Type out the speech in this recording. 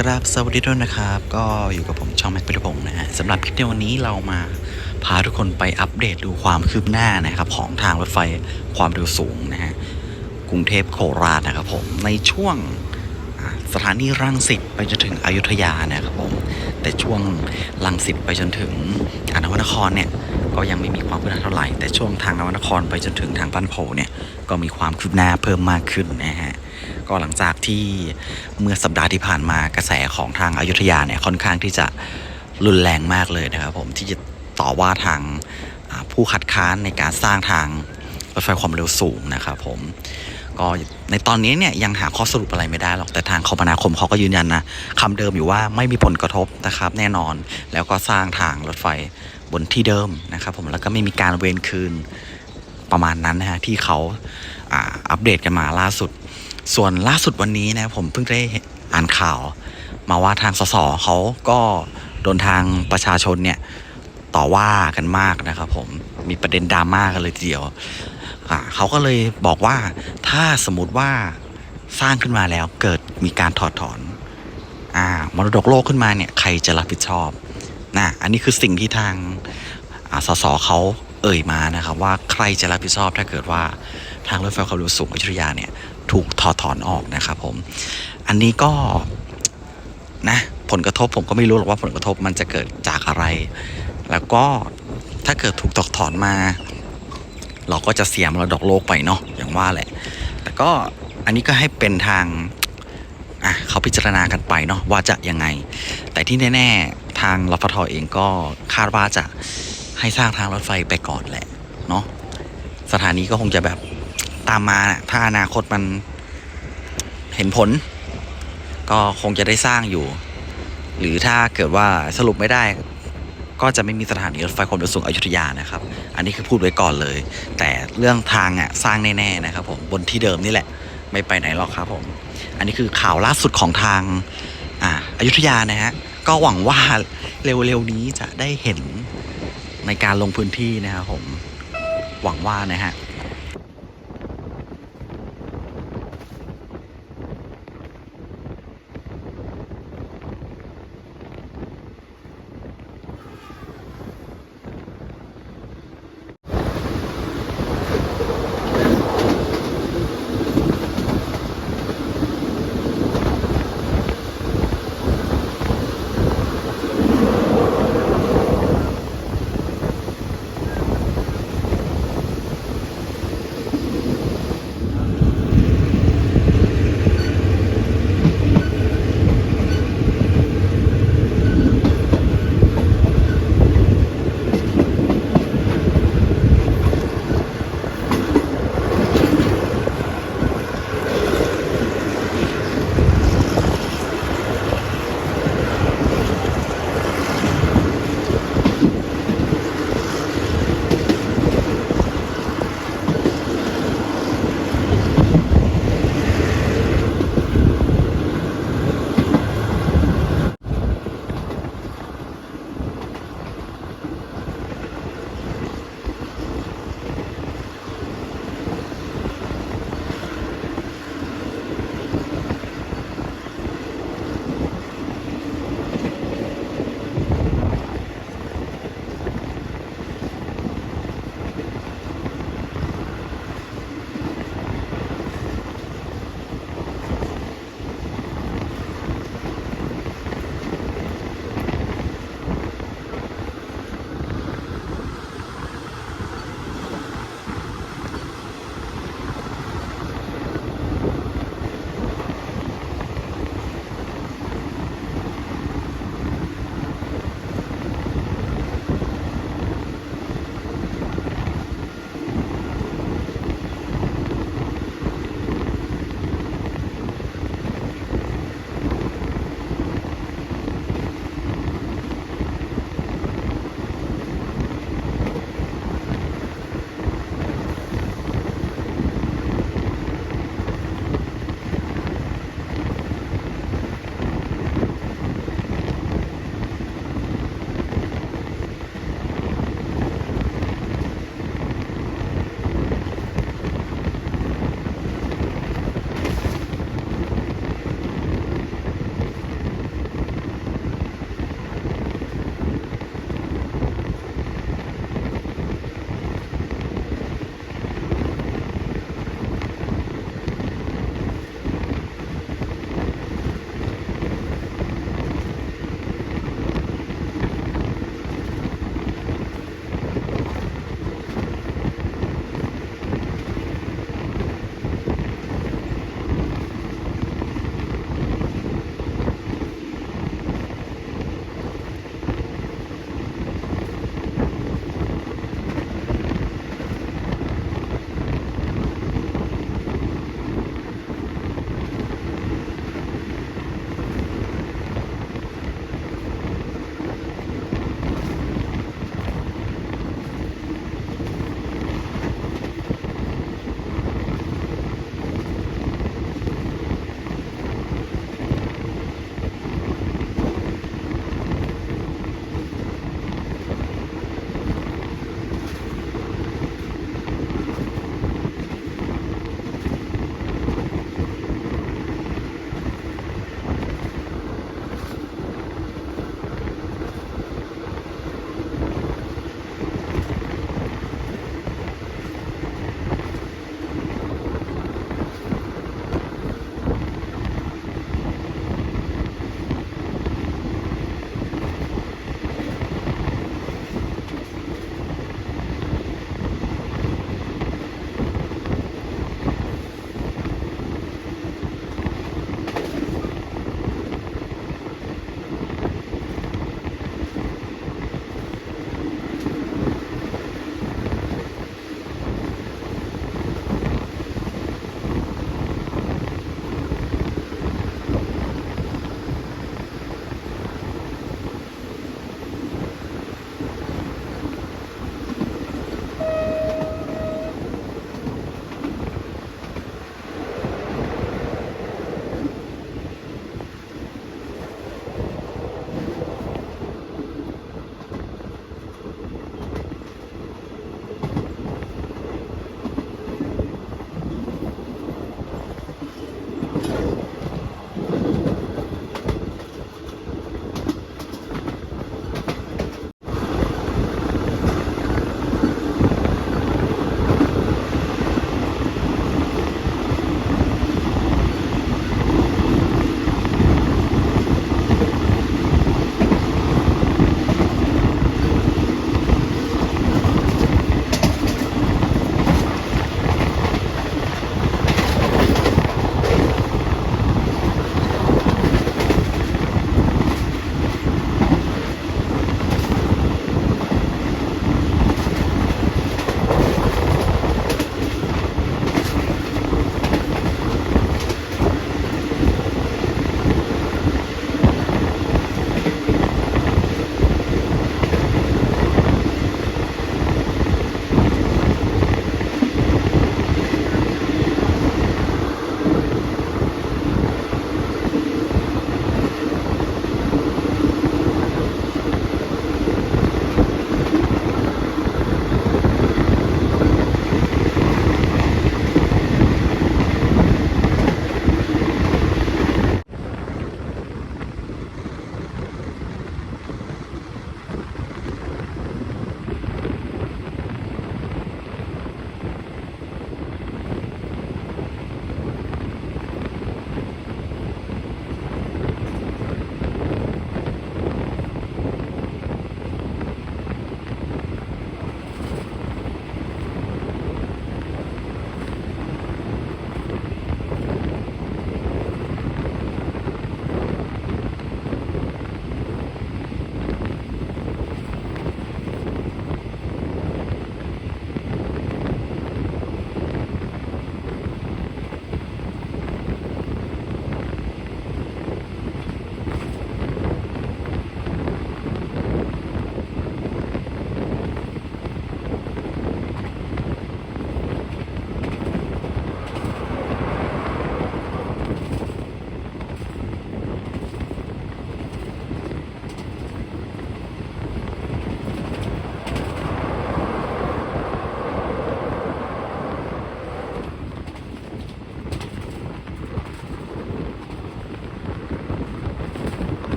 กราบสวัสดีด้วยนะครับ ก็อยู่กับผมช่องแม็กปิรพงศ์นะฮะสำหรับคลิปในวันนี้เรามาพาทุกคนไปอัปเดตดูความคืบหน้านะครับ ของทางรถไฟความเร็วสูงนะฮะกรุงเทพโคราชนะครับผมในช่วงสถานีรังสิตไปจนถึงอยุธยานะครับผม แต่ช่วงรังสิตไปจนถึงอนวนครเนี่ยก็ยังไม่มีความคืบหน้าเท่าไหร่ แต่ช่วงทางนวนครไปจนถึงทางบ้านโพเนี่ยก็มีความคืบหน้าเพิ่มมากขึ้นนะฮะก็หลังจากที่เมื่อสัปดาห์ที่ผ่านมากระแสของทางอายุทยาเนี่ยค่อนข้างที่จะรุนแรงมากเลยนะครับผมที่จะต่อว่าทางผู้คัดค้านในการสร้างทางรถไฟความเร็วสูงนะครับผม ก็ในตอนนี้เนี่ยยังหาข้อสรุปอะไรไม่ได้หรอกแต่ทางคมนาคมเขาก็ยืนยันนะคำเดิมอยู่ว่าไม่มีผลกระทบนะครับ แน่นอน แล้วก็สร้างทางรถไฟบนที่เดิมนะครับ ผมแล้วก็ไม่มีการเวนคืนประมาณนั้นนะฮะที่เขาอ่าอัปเดตกันมาล่าสุด ส่วนล่าสุดวันนี้นะผมเพิ่งได้อ่านข่าว มาว่าทางสสเขาก็โดนทางประชาชนเนี่ยต่อว่ากันมากนะครับผม มีประเด็นดราม่ากันเลยทีเดียวเขาก็เลยบอกว่าถ้าสมมติว่าสร้างขึ้นมาแล้วเกิดมีการถอดถอนอ่ามรดกโลกขึ้นมาเนี่ยใครจะรับผิดชอบนะอันนี้คือสิ่งที่ทางสสเขาเอ่ยมานะครับว่าใครจะรับผิดชอบถ้าเกิดว่าทางรถไฟความเร็วสูงอยุธยาเนี่ยถูกถอดถอนออกนะครับผม อันนี้ก็นะผลกระทบผมก็ไม่รู้หรอกว่าผลกระทบมันจะเกิดจากอะไร แล้วก็ ถ้าเกิดถูกถอดถอนมา เราก็จะเสียมรดกโลกไปเนาะอย่างว่าแหละ แต่ก็อันนี้ก็ให้เป็นทางอะเขาพิจารณากันไปเนาะว่าจะยังไง แต่ที่แน่ ๆ ทางรฟทอเองก็คาดว่าจะให้สร้างทางรถไฟไปก่อนแหละเนาะสถานีก็คงจะแบบตามมานะถ้าอนาคตมันเห็นผล ก็คงจะได้สร้างอยู่ หรือถ้าเกิดว่าสรุปไม่ได้ ก็จะไม่มีสถานีรถไฟความเร็วสูงอยุธยานะครับ อันนี้คือพูดไว้ก่อนเลย แต่เรื่องทางอะสร้างแน่ๆนะครับผมบนที่เดิมนี่แหละ ไม่ไปไหนหรอกครับผม อันนี้คือข่าวล่าสุดของทางอ่าอยุธยานะฮะก็หวังว่าเร็วๆนี้จะได้เห็นในการลงพื้นที่นะครับผมหวังว่านะฮะ